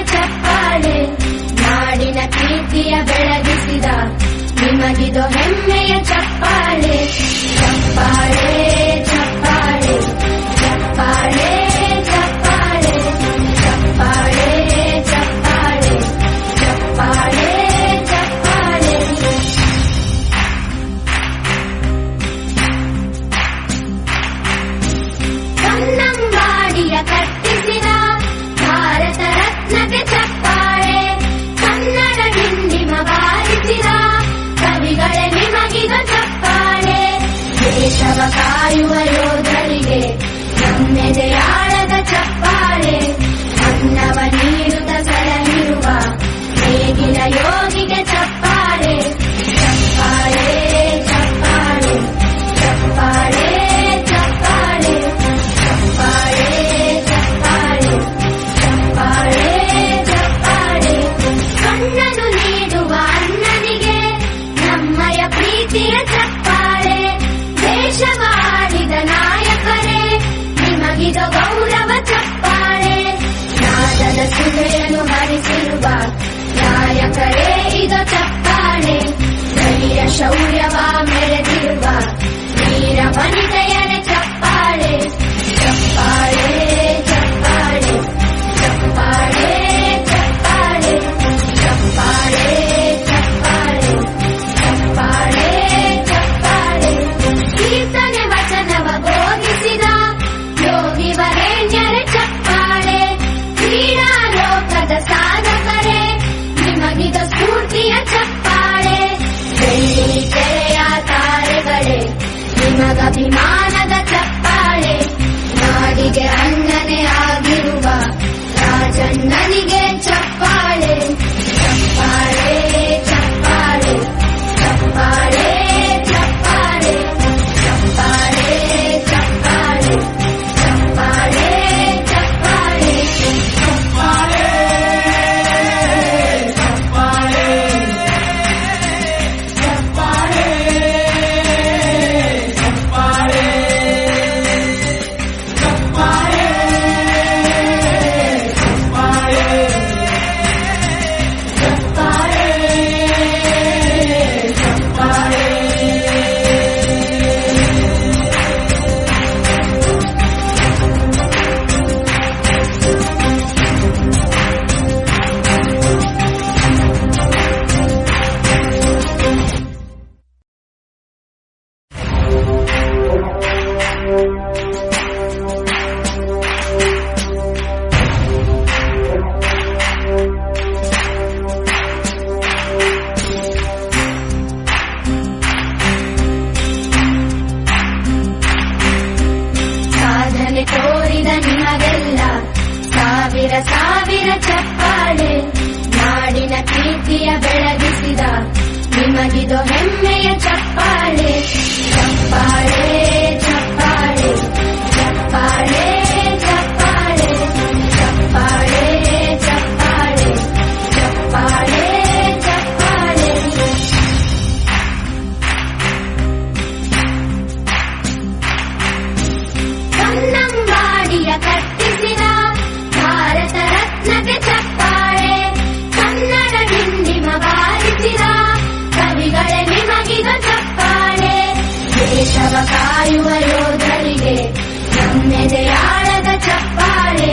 ಚಪ್ಪಾಳೆ ನಾಡಿನ ಕೀರ್ತಿಯ ಬೆಳಗಿಸಿದ ನಿಮಗಿದು ಹೆಮ್ಮೆಯ ಚಪ್ಪಾಳೆ ಚಪ್ಪಾಳೆ ಕಾಯುವ ಯೋಧರಿಗೆ ನಮ್ಮೆದೆಯಾಳದ ಚಪ್ಪಾಳೆ. Sabina. ಪ್ರೀತಿಯ ಬೆಳಗಿಸಿದ. ನಿಮಗಿದು ಹೆಮ್ಮೆಯ ಚಪ್ಪಾಳೆ ಚಪ್ಪಾಳೆ ತವ ಕಾಯುವ ಯೋಧರಿಗೆ ನಮ್ಮೆದೆಯಾಳದ ಚಪ್ಪಾಳೆ.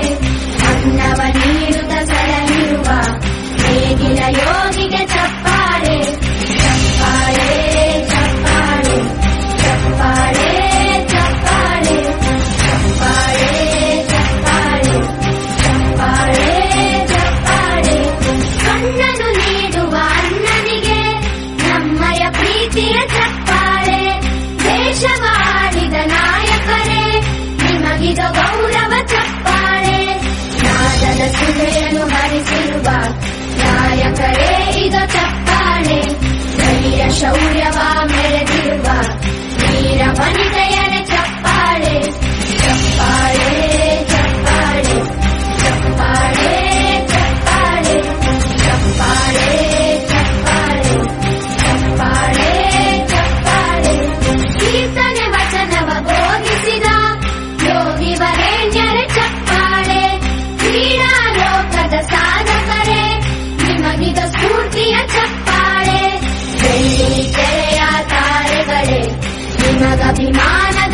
మనదభిమాన